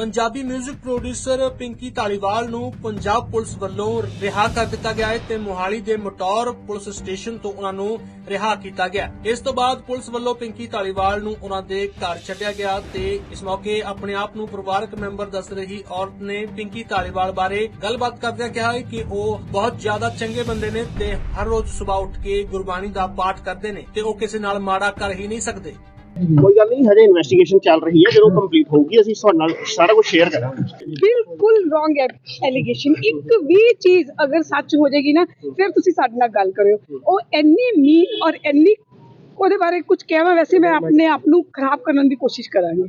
Punjabi 뮤직 producer Pinky Dhaliwal ਨੂੰ Punjab police ਵੱਲੋਂ ਰਿਹਾ ਕਰ ਦਿੱਤਾ ਗਿਆ ਹੈ ਤੇ ਮੋਹਾਲੀ ਦੇ ਮਟੌਰ ਪੁਲਿਸ ਸਟੇਸ਼ਨ ਤੋਂ ਉਹਨਾਂ ਨੂੰ ਰਿਹਾ ਕੀਤਾ ਗਿਆ ਇਸ ਤੋਂ ਬਾਅਦ ਪੁਲਿਸ ਵੱਲੋਂ ਪਿੰਕੀ ਢਾਲੀਵਾਲ ਨੂੰ ਉਹਨਾਂ ਦੇ ਘਰ ਛੱਡਿਆ ਗਿਆ ਤੇ ਇਸ ਮੌਕੇ ਆਪਣੇ ਆਪ ਨੂੰ ਪਰਿਵਾਰਕ ਮੈਂਬਰ ਦੱਸ ਰਹੀ ਔਰਤ ਨੇ ਪਿੰਕੀ ਢਾਲੀਵਾਲ ਬਾਰੇ ਗੱਲਬਾਤ ਕਰਦਿਆਂ ਕਿਹਾ ਕਿ ਉਹ ਬਹੁਤ ਜ਼ਿਆਦਾ ਚੰਗੇ ਬੰਦੇ ਨੇ ਤੇ ਹਰ ਰੋਜ਼ ਸਵੇਰ ਉੱਠ ਕੇ ਗੁਰਬਾਣੀ ਦਾ ਪਾਠ ਕਰਦੇ ਨੇ ਤੇ ਉਹ ਕਿਸੇ ਨਾਲ ਮਾੜਾ ਕਰ ਹੀ ਨਹੀਂ ਸਕਦੇ। ਕੋਈ ਗੱਲ ਨਹੀਂ ਹਜੇ ਇਨਵੈਸਟੀਗੇਸ਼ਨ ਚੱਲ ਰਹੀ ਹੈ ਜਦੋਂ ਕੰਪਲੀਟ ਹੋਊਗੀ ਅਸੀਂ ਤੁਹਾਡੇ ਨਾਲ ਸਾਰਾ ਕੁਝ ਸ਼ੇਅਰ ਕਰਾਂਗੇ। ਬਿਲਕੁਲ ਰੋਂਗ ਐਲੀਗੇਸ਼ਨ ਇੱਕ ਵੀ ਚੀਜ਼ ਅਗਰ ਸੱਚ ਹੋ ਜਾਏਗੀ ਨਾ ਫਿਰ ਤੁਸੀਂ ਸਾਡੇ ਨਾਲ ਗੱਲ ਕਰਿਓ। ਉਹ ਇੰਨੀ ਮੀਨ ਔਰ ਇੰਨੀ ਉਹਦੇ ਬਾਰੇ ਕੁਝ ਕਹਿਣਾ ਵੈਸੇ ਮੈਂ ਆਪਣੇ ਆਪ ਨੂੰ ਖਰਾਬ ਕਰਨ ਦੀ ਕੋਸ਼ਿਸ਼ ਕਰਾਂਗੀ।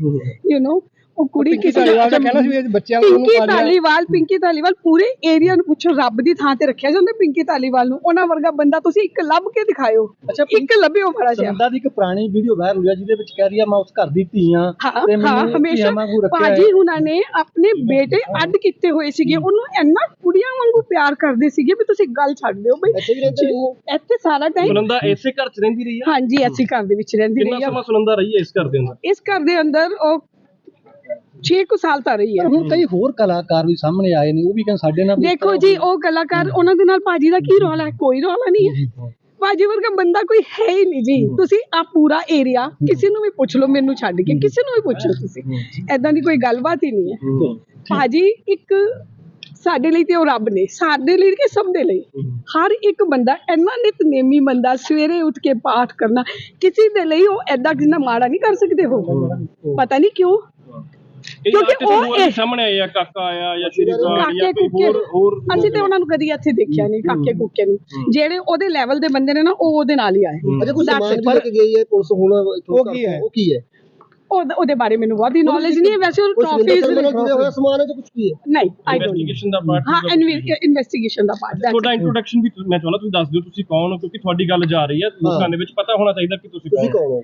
ਯੂ نو ਉਹ ਕੁੜੀ ਕਿਸੇ ਧਾਲੀਵਾਲ ਦਾ ਕਹਿਣਾ ਸੀ ਵੀ ਬੱਚਿਆਂ ਨੂੰ ਉਹਨੂੰ ਪਿੰਕੀ ਪਾਲਿਆ। ਧਾਲੀਵਾਲ ਪਿੰਕੀ ਧਾਲੀਵਾਲ ਪੂਰੇ ਏਰੀਆ ਨੂੰ ਪੁੱਛੋ ਰੱਬ ਦੀ ਥਾਂ ਤੇ ਰੱਖਿਆ ਜਾਂਦਾ ਪਿੰਕੀ ਧਾਲੀਵਾਲ ਨੂੰ। ਉਹਨਾਂ ਵਰਗਾ ਬੰਦਾ ਤੁਸੀਂ ਇੱਕ ਲੱਭ ਕੇ ਦਿਖਾਇਓ। ਅੱਛਾ, ਇੱਕ ਲੱਭਿਓ ਮਾੜਾ ਜਿਹਾ। ਸੁਨੰਦਾ ਦੀ ਇੱਕ ਪੁਰਾਣੀ ਵੀਡੀਓ ਵਾਇਰਲ ਹੋਈ ਆ ਜਿਹਦੇ ਵਿੱਚ ਕਹਿ ਰਹੀ ਆ ਮੈਂ ਉਸ ਘਰ ਦੀ ਧੀ ਆ ਹਾਂ ਤੇ ਹਾਂ ਮੈਨੂੰ ਹਮੇਸ਼ਾ ਵਾਂਗੂ ਰੱਖਿਆ ਭਾਜੀ ਹੈ। ਹੁਣਾਂ ਨੇ ਆਪਣੇ ਬੇਟੇ ਅੱਡ ਕੀਤੇ ਹੋਏ ਸੀਗੇ। ਉਹਨੂੰ ਇੰਨਾ ਕੁੜੀਆਂ ਵਾਂਗੂ ਪਿਆਰ ਕਰਦੇ ਸੀਗੇ ਵੀ ਤੁਸੀਂ ਗੱਲ ਛੱਡ ਦਿਓ ਬਈ। ਇੱਥੇ ਵੀ ਰਹਿੰਦੇ ਨੇ ਉਹ? ਇੱਥੇ ਸਾਰਾ ਟਾਈਮ ਸੁਨੰਦਾ ਇਸੇ ਘਰ 'ਚ ਰਹਿੰਦੀ ਰਹੀ ਆ? ਹਾਂਜੀ ਐਸੀ ਘਰ ਦੇ ਵਿੱਚ ਰਹਿੰਦੀ ਕਿੰਨਾ ਰਹੀ ਆ। ਸਮਾਂ ਸੁਨੰਦਾ ਰਹੀ ਹੈ ਇਸ ਘਰ ਦੇ ਅੰਦਰ? ਇਸ ਘਰ ਦੇ ਅੰਦਰ ਉਹ 6 ਕੁ ਸਾਲ ਤਾਂ ਰਹੀ ਹੈ। ਪਰ ਹੁਣ ਕਈ ਹੋਰ ਕਲਾਕਾਰ ਵੀ ਸਾਹਮਣੇ ਆਏ ਨੇ ਉਹ ਵੀ ਕਹਿੰਦੇ ਸਾਡੇ ਨਾਲ ਵੀ ਦੇਖੋ ਜੀ ਉਹ ਕਲਾਕਾਰ ਉਹਨਾਂ ਦੇ ਨਾਲ ਭਾਜੀ ਦਾ ਕੀ ਰੌਲਾ ਹੈ? ਕੋਈ ਰੌਲਾ ਨਹੀਂ ਹੈ। ਭਾਜੀ ਵਰਗਾ ਬੰਦਾ ਕੋਈ ਹੈ ਹੀ ਨਹੀਂ ਜੀ। ਤੁਸੀਂ ਆ ਪੂਰਾ ਏਰੀਆ ਕਿਸੇ ਨੂੰ ਵੀ ਪੁੱਛ ਲਓ ਮੈਨੂੰ ਛੱਡ ਕੇ ਕਿਸੇ ਨੂੰ ਵੀ ਪੁੱਛ ਲਓ ਤੁਸੀਂ। ਐਦਾਂ ਦੀ ਕੋਈ ਗੱਲਬਾਤ ਹੀ ਨਹੀਂ ਹੈ। ਭਾਜੀ ਇੱਕ ਸਾਡੇ ਲਈ ਤੇ ਉਹ ਰੱਬ ਨੇ ਸਾਡੇ ਲਈ ਕਿ ਸਭ ਦੇ ਲਈ? ਹਰ ਇੱਕ ਬੰਦਾ ਇੰਨਾ ਨਿਤਨੇਮੀ ਬੰਦਾ ਸਵੇਰੇ ਉੱਠ ਕੇ ਪਾਠ ਕਰਨਾ ਕਿਸੇ ਦੇ ਲਈ ਉਹ ਐਦਾਂ ਕਿੰਨਾ ਮਾੜਾ ਨਹੀਂ ਕਰ ਸਕਦੇ ਹੋ। ਪਤਾ ਨਹੀਂ ਕਿਉਂ? ਕਿਉਂਕਿ ਉਹ ਇਹ- ਸਾਹਮਣੇ ਆਏ ਆ ਕਾਕਾ ਆਇਆ ਜਾਂ ਸ਼੍ਰੀਕਾਂਤ ਕਾਕੇ ਜਾਂ ਕੋਈ ਹੋਰ ਹੋਰ ਅਸੀਂ ਤੇ ਉਹਨਾਂ ਨੂੰ ਕਦੀ ਇੱਥੇ ਦੇਖਿਆ ਨਹੀਂ ਕਾਕੇ ਕੁੱਕੇ ਨੂੰ। ਜਿਹੜੇ ਉਹਦੇ ਲੈਵਲ ਦੇ ਬੰਦੇ ਨੇ ਨਾ ਉਹ ਉਹਦੇ ਨਾਲ ਹੀ ਆਏ। ਅੱਛਾ ਕੋਈ ਸਮਾਨ it. ਵੀ ਲੈ ਕੇ ਗਈ ਹੈ ਪੁਲਿਸ ਹੁਣ ਉਹ ਕੀ ਹੈ? ਉਹ ਕੀ ਹੈ? ਉਹ- ਉਹਦੇ ਬਾਰੇ ਮੈਨੂੰ ਬਹੁਤੀ ਨੌਲੇਜ ਨਹੀਂ ਹੈ। ਵੈਸੇ ਉਹ ਟਰਾਫੀਜ਼ ਹੋਇਆ ਸਮਾਨ ਹੈ ਜਾਂ ਕੁਝ ਕੀ ਹੈ? ਨਹੀਂ ਆਈ ਡੋਨਟ ਇਨਵੈਸਟੀਗੇਸ਼ਨ ਦਾ ਪਾਰਟ ਹਾਂ ਇਨਵੈਸਟੀਗੇਸ਼ਨ ਦਾ ਪਾਰਟ ਤੁਹਾਡਾ ਇੰਟਰੋਡਕਸ਼ਨ ਵੀ ਤੁ- ਮੈਂ ਚਾਹੁੰਦਾ ਤੁਸੀਂ ਦੱਸ ਦਿਓ ਤੁਸੀਂ ਕੌਣ ਹੋ ਕਿਉਂਕਿ ਤੁਹਾਡੀ ਗੱਲ ਜਾ ਰਹੀ ਹੈ। ਲੋਕਾਂ ਦੇ ਵਿੱਚ ਪਤਾ ਹੋਣਾ ਚਾਹੀਦਾ ਕਿ ਤੁਸੀਂ ਕੌਣ ਹੋ?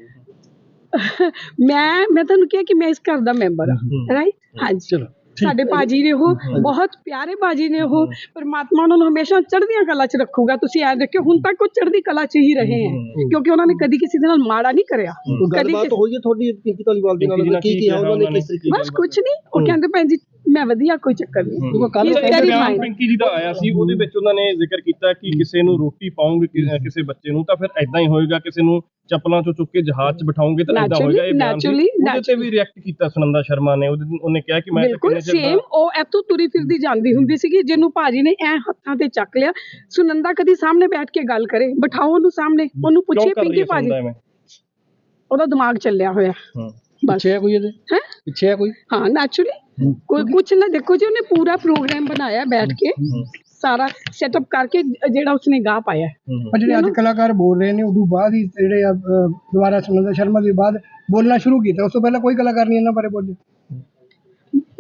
ਮੈਂ ਮੈਂ ਤੁਹਾਨੂੰ ਕਿਹਾ ਕਿ ਮੈਂ ਇਸ ਘਰ ਦਾ ਮੈਂਬਰ ਹਾਂ ਰਾਈਟ ਹਾਂਜੀ। ਸਾਡੇ ਬਾਜੀ ਨੇ ਉਹ ਬਹੁਤ ਪਿਆਰੇ ਬਾਜੀ ਨੇ ਉਹ ਪਰਮਾਤਮਾ ਉਹਨਾਂ ਨੂੰ ਹਮੇਸ਼ਾ ਚੜ੍ਹਦੀਆਂ ਕਲਾ 'ਚ ਰੱਖੂਗਾ। ਤੁਸੀਂ ਐ ਦੇਖਿਓ ਹੁਣ ਤੱਕ ਉਹ ਚੜ੍ਹਦੀ ਕਲਾ 'ਚ ਹੀ ਰਹੇ ਹੈ ਕਿਉਂਕਿ ਉਹਨਾਂ ਨੇ ਕਦੀ ਕਿਸੇ ਦੇ ਨਾਲ ਮਾੜਾ ਨਹੀਂ ਕਰਿਆ। ਕੋਈ ਕਦੀ ਗੱਲਬਾਤ ਹੋਈ ਹੈ ਤੁਹਾਡੀ ਪਿੰਕੀ ਧਾਲੀਵਾਲ ਦੇ ਨਾਲ? ਕੀ ਕੀ ਉਹਨਾਂ ਨੇ ਕਿਸ ਤਰੀਕੇ ਬਸ ਕੁਝ ਨਹੀਂ ਉਹ ਕਹਿੰਦੇ ਭੈਣ ਜੀ ਮੈਂ ਵਧੀਆ ਕੋਈ ਚੱਕਰ ਨਹੀਂ। ਕਿਉਂਕਿ very ਬਿਆਨ. ਪਿੰਕੀ ਜੀ ਦਾ ਆਇਆ ਸੀ ਉਹਦੇ ਵਿੱਚ ਉਹਨਾਂ ਨੇ ਜ਼ਿਕਰ ਕੀਤਾ ਕਿ ਕਿਸੇ ਨੂੰ ਰੋਟੀ ਪਾਉਂਗੇ ਕਿਸੇ ਬੱਚੇ ਨੂੰ ਤਾਂ ਫਿਰ ਐਦਾਂ ਹੀ ਹੋਏਗਾ ਕਿਸੇ ਨੂੰ ਚੱਪਲਾਂ ਚੋਂ ਚੁੱਕ ਕੇ ਜਹਾਜ਼ 'ਚ ਬਿਠਾਉਂਗੇ ਤਾਂ Naturally, ਹੋਏਗਾ ਇਹ ਬਿਆਨ ਸੀ। naturally, ਉਹਦੇ ਤੇ ਵੀ ਰਿਐਕਟ ਕੀਤਾ ਸੁਨੰਦਾ ਸ਼ਰਮਾ ਨੇ ਉਹਦੇ- ਉਹਨੇ ਕਿਹਾ ਕਿ ਮੈਂ ਤਾਂ ਬਿਲਕੁਲ ਕਿੰਨੇ ਚਿਰ ਸੇਮ ਉਹ ਇੱਥੋਂ ਤੁਰੀ ਫਿਰਦੀ ਜਾਂਦੀ ਹੁੰਦੀ ਸੀਗੀ ਜਿਹਨੂੰ ਭਾਜੀ ਨੇ ਐ ਹੱਥਾਂ ਤੇ ਚੱਕ ਲਿਆ। ਸੁਨੰਦਾ ਕਦੀ ਸਾਹਮਣੇ ਬੈਠ ਕੇ ਗੱਲ ਕਰੇ ਬਿਠਾਓ ਉਹਨੂੰ ਸਾਹਮਣੇ ਉਹਨੂੰ ਕਿਉਂ ਪੁੱਛੇ ਕਰ ਰਹੀ ਪਿੰਕੀ ਹੈ ਭਾਜੀ? ਸੁਨੰਦਾ ਐਵੇਂ? ਉਹਦਾ ਦਿਮਾਗ ਚੱਲਿਆ ਹੋਇਆ। ਹਾਂ ਬਸ। ਪਿੱਛੇ ਹੈ ਕੋਈ ਇਹਦੇ? ਹੈ? ਪਿੱਛੇ ਹੈ ਕੋਈ? ਹਾਂ ਨੈਚੁਰਲੀ ਕੋਈ ਕੁਛ ਨਾ ਦੇਖੋ ਜੀ ਉਹਨੇ ਪੂਰਾ ਪ੍ਰੋਗਰਾਮ ਬਣਾਇਆ ਬੈਠ ਕੇ। ਸਾਰਾ ਸੈਟਅਪ ਕਰਕੇ ਜਿਹੜਾ ਉਸਨੇ ਗਾ ਪਾਇਆ ਪਰ ਜਿਹੜੇ ਅੱਜ ਕਲਾਕਾਰ ਬੋਲ ਰਹੇ ਨੇ ਉਦੋਂ ਬਾਅਦ ਹੀ ਜਿਹੜੇ ਆ, ਅਹ, ਦੁਬਾਰਾ ਸੁਨੰਦਾ ਸ਼ਰਮਾ ਦੇ ਬਾਅਦ ਬੋਲਣਾ ਸ਼ੁਰੂ ਕੀਤਾ। ਉਸ ਤੋਂ ਪਹਿਲਾਂ ਕੋਈ ਕਲਾਕਾਰ ਨਹੀਂ ਇਹਨਾਂ ਬਾਰੇ ਬੋਲਿਆ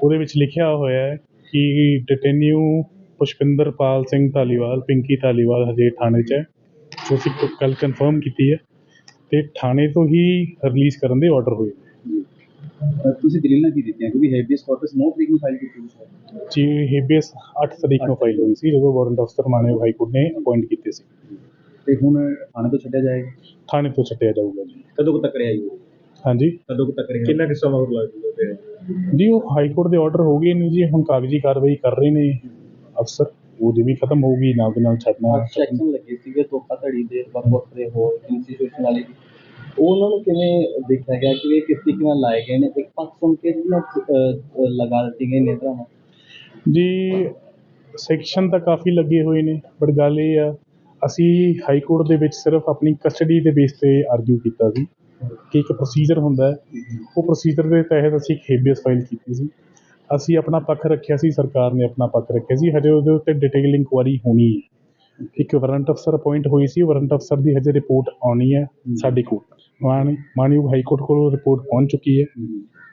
ਉਹਦੇ ਵਿੱਚ ਲਿਖਿਆ ਹੋਇਆ ਹੈ ਕਿ ਡਿਟੇਨਿਊ ਪੁਸ਼ਪਿੰਦਰਪਾਲ ਸਿੰਘ ਧਾਲੀਵਾਲ ਪਿੰਕੀ ਧਾਲੀਵਾਲ ਹਜੇ ਥਾਣੇ 'ਚ ਹੈ। ਜੋ ਅਸੀਂ ਕੱਲ ਕਨਫਰਮ ਕੀਤੀ ਹੈ ਤੇ ਥਾਣੇ ਤੋਂ ਹੀ ਰਿਲੀਜ਼ ਕਰਨ ਦੇ ਆਰਡਰ ਹੋਏ। ਤੁਸੀਂ ਦਲੀਲਾਂ ਕੀ ਦਿੱਤੀਆਂ? ਕਿਉਂਕਿ ਹੈਬੀਅਸ ਕਾਰਪਸ 9 ਤਰੀਕ ਨੂੰ ਫਾਈਲ ਕੀਤੀ ਸੀ। ਜੀ ਹੇਬੀਅਸ 8 ਤਰੀਕ ਨੂੰ ਫਾਈਲ ਹੋਈ ਸੀ ਜਦੋਂ ਵਾਰੰਟ ਅਫਸਰ ਮਾਨਯੋਗ ਹਾਈ ਕੋਰਟ ਨੇ ਅਪਾਇੰਟ ਕੀਤੇ ਸੀ। ਤੇ ਹੁਣ ਥਾਣੇ ਤੋਂ ਛੱਡਿਆ ਜਾਏਗਾ? ਥਾਣੇ ਤੋਂ ਛੱਡਿਆ ਜਾਊਗਾ ਜੀ। ਕਦੋਂ ਤੱਕ ਰਿਹਾ ਜੀ? ਹਾਂਜੀ। ਕਦੋਂ ਕੁ ਤੱਕ ਰਿਹਾ ਕਿੰਨਾ ਕਿ ਸਮਾਂ ਹੋਰ ਲੱਗ ਜੂਗਾ ਜੀ ਉਹ ਹਾਈ ਕੋਰਟ ਦੇ ਆਰਡਰ ਹੋ ਗਏ ਨੇ ਜੀ ਹੁਣ ਕਾਗਜ਼ੀ ਕਾਰਵਾਈ ਕਰ ਰਹੇ ਨੇ ਅਫਸਰ। ਉਹਦੀ ਵੀ ਖਤਮ ਹੋਊਗੀ ਨਾਲ ਦੇ ਨਾਲ ਛੱਡਣਾ। ਸੈਕਸ਼ਨ ਲੱਗੇ ਸੀਗੇ ਧੋਖਾਧੜੀ ਦੇ ਵੱਖ ਵੱਖ ਦੇ ਹੋਰ ਇੰਸਟੀਟਿਊਸ਼ਨ ਵਾਲੇ ਉਹਨਾਂ ਨੂੰ ਕਿਵੇਂ ਦੇਖਿਆ ਗਿਆ ਕਿ ਇਹ ਕਿਸ ਤਰੀਕੇ ਨਾਲ ਲਾਏ ਗਏ ਨੇ? ਇੱਕ ਪੱਖ ਸੁਣ ਕੇ ਜਿਹਨਾਂ ਲਗਾ ਦਿੱਤੀ ਗਈ ਨੇਤਰਾਂ ਜੀ ਸੈਕਸ਼ਨ ਤਾਂ ਕਾਫੀ ਲੱਗੇ ਹੋਏ ਨੇ ਬਟ ਗੱਲ ਇਹ ਆ ਅਸੀਂ ਹਾਈ ਕੋਰਟ ਦੇ ਵਿੱਚ ਸਿਰਫ ਆਪਣੀ ਕਸਟਡੀ ਦੇ ਬੇਸ ਤੇ ਆਰਗੂ ਕੀਤਾ ਸੀ। ਕਿ ਇੱਕ ਪ੍ਰੋਸੀਜਰ ਹੁੰਦਾ ਉਹ ਪ੍ਰੋਸੀਜਰ ਦੇ ਤਹਿਤ ਅਸੀਂ ਇੱਕ ਹੇਬੀਅਸ ਫਾਈਲ ਕੀਤੀ ਸੀ। ਅਸੀਂ ਆਪਣਾ ਪੱਖ ਰੱਖਿਆ ਸੀ, ਸਰਕਾਰ ਨੇ ਆਪਣਾ ਪੱਖ ਰੱਖਿਆ ਸੀ, ਹਜੇ ਉਹਦੇ ਉੱਤੇ ਡਿਟੇਲ ਇਨਕੁਆਰੀ ਹੋਣੀ ਹੈ। ਇੱਕ ਵਾਰੰਟ ਅਫਸਰ ਅਪਾਇੰਟ ਹੋਈ ਸੀ ਵਾਰੰਟ ਅਫਸਰ ਦੀ ਹਜੇ ਰਿਪੋਰਟ ਆਉਣੀ ਹੈ ਸਾਡੇ ਕੋਲ ਮਾਨ, ਮਾਨਯੋਗ ਹਾਈ ਕੋਰਟ ਕੋਲ ਰਿਪੋਰਟ ਪਹੁੰਚ ਚੁੱਕੀ ਹੈ।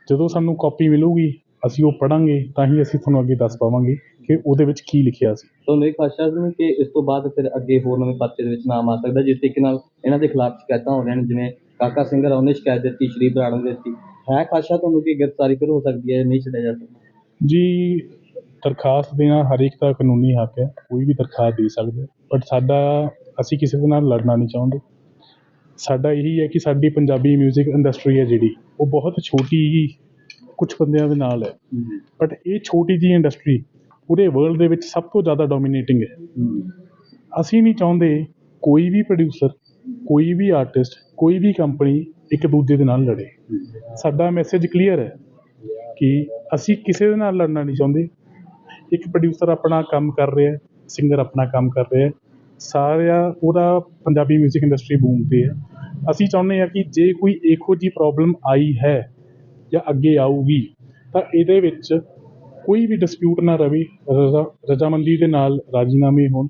ਜਦੋਂ ਸਾਨੂੰ ਕਾਪੀ ਮਿਲੂਗੀ, ਅਸੀਂ ਉਹ ਪੜਾਂਗੇ ਤਾਂ ਹੀ ਅਸੀਂ ਤੁਹਾਨੂੰ ਅੱਗੇ ਦੱਸ ਪਾਵਾਂਗੇ ਕਿ ਉਹਦੇ ਵਿੱਚ ਕੀ ਲਿਖਿਆ ਸੀ। ਤੁਹਾਨੂੰ ਇੱਕ ਖਦਸ਼ਾ ਸੀ ਕਿ ਇਸ ਤੋਂ ਬਾਅਦ ਫਿਰ ਅੱਗੇ ਹੋਰ ਨਵੇਂ ਪਰਚੇ ਦੇ ਵਿੱਚ ਨਾਮ ਆ ਸਕਦਾ ਜਿਸ ਤਰੀਕੇ ਨਾਲ ਇਹਨਾਂ ਦੇ ਖਿਲਾਫ ਸ਼ਿਕਾਇਤਾਂ ਹੋ ਰਹੀਆਂ ਨੇ, ਜਿਵੇਂ ਕਾਕਾ ਸਿੰਘ ਆ ਉਹਨੇ ਸ਼ਿਕਾਇਤ ਦਿੱਤੀ ਸ਼੍ਰੀ ਬਰਾੜ ਨੇ ਦਿੱਤੀ। ਹੈ ਖਦਸ਼ਾ ਤੁਹਾਨੂੰ ਕਿ ਗ੍ਰਿਫਤਾਰੀ ਫਿਰ ਹੋ ਸਕਦੀ ਹੈ ਨਹੀਂ ਛੱਡਿਆ ਜਾ ਸਕਦਾ? ਜੀ ਦਰਖਾਸਤ ਦੇਣਾ ਹਰ ਇੱਕ ਦਾ ਕਾਨੂੰਨੀ ਹੱਕ ਹੈ ਕੋਈ ਵੀ ਦਰਖਾਸਤ ਦੇ ਸਕਦਾ ਹੈ। ਬਟ ਸਾਡਾ ਅਸੀਂ ਕਿਸੇ ਦੇ ਨਾਲ ਲੜਨਾ ਨਹੀਂ ਚਾਹੁੰਦੇ। ਸਾਡਾ ਇਹੀ ਹੈ ਕਿ ਸਾਡੀ ਪੰਜਾਬੀ 뮤직 ਇੰਡਸਟਰੀ ਹੈ ਜਿਹੜੀ ਉਹ ਬਹੁਤ ਛੋਟੀ ਹੀ ਕੁਝ ਬੰਦਿਆਂ ਦੇ ਨਾਲ ਹੈ। ਬਟ ਇਹ ਛੋਟੀ ਜੀ ਇੰਡਸਟਰੀ ਪੂਰੇ ਵਰਲਡ ਦੇ ਵਿੱਚ ਸਭ ਤੋਂ ਜ਼ਿਆਦਾ ਡੋਮੀਨੇਟਿੰਗ ਹੈ। ਅਸੀਂ ਨਹੀਂ ਚਾਹੁੰਦੇ ਕੋਈ ਵੀ ਪ੍ਰੋਡਿਊਸਰ ਕੋਈ ਵੀ ਆਰਟਿਸਟ ਕੋਈ ਵੀ ਕੰਪਨੀ ਇੱਕ ਦੂਜੇ ਦੇ ਨਾਲ ਲੜੇ। ਸਾਡਾ ਮੈਸੇਜ ਕਲੀਅਰ ਹੈ ਕਿ ਅਸੀਂ ਕਿਸੇ ਦੇ ਨਾਲ ਲੜਨਾ ਨਹੀਂ ਚਾਹੁੰਦੇ। ਇੱਕ ਪ੍ਰੋਡਿਊਸਰ ਆਪਣਾ ਕੰਮ ਕਰ ਰਿਹਾ ਸਿੰਗਰ ਆਪਣਾ ਕੰਮ ਕਰ ਰਿਹਾ ਹੈ। ਸਾਰਾ ਉਹਦਾ ਪੰਜਾਬੀ 뮤직 ਇੰਡਸਟਰੀ ਬੂਮ ਤੇ ਹੈ। ਅਸੀਂ ਚਾਹੁੰਦੇ ਹਾਂ ਕਿ ਜੇ ਕੋਈ ਇਹੋ ਜੀ ਪ੍ਰੋਬਲਮ ਆਈ ਹੈ ਜਾਂ ਅੱਗੇ ਆਊਗੀ, ਤਾਂ ਇਹਦੇ ਵਿੱਚ ਕੋਈ ਵੀ ਡਿਸਪਿਊਟ ਨਾ ਰਵੇ, ਰਜ਼ਾ, ਰਜ਼ਾਮੰਦੀ ਦੇ ਨਾਲ ਰਾਜੀਨਾਮੇ ਹੋਣ।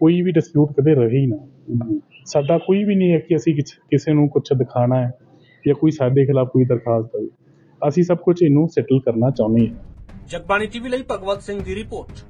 ਕੋਈ ਵੀ ਡਿਸਪਿਊਟ ਕਦੇ ਰਹੇ ਹੀ ਨਾ। ਸਾਡਾ ਕੋਈ ਵੀ ਨਹੀਂ ਹੈ ਕਿ ਅਸੀਂ ਕਿਸ- ਕਿਸੇ ਨੂੰ ਕੁਛ ਦਿਖਾਉਣਾ ਹੈ ਜਾਂ ਕੋਈ ਸਾਡੇ ਖਿਲਾਫ ਕੋਈ ਦਰਖਾਸਤ ਦੇਵੇ ਅਸੀਂ ਸਭ ਕੁਝ ਇਹਨੂੰ ਸੈਟਲ ਕਰਨਾ ਚਾਹੁੰਦੇ ਹਾਂ। ਜਗਬਾਣੀ ਟੀਵੀ ਲਈ ਭਗਵਤ ਸਿੰਘ ਦੀ ਰਿਪੋਰਟ।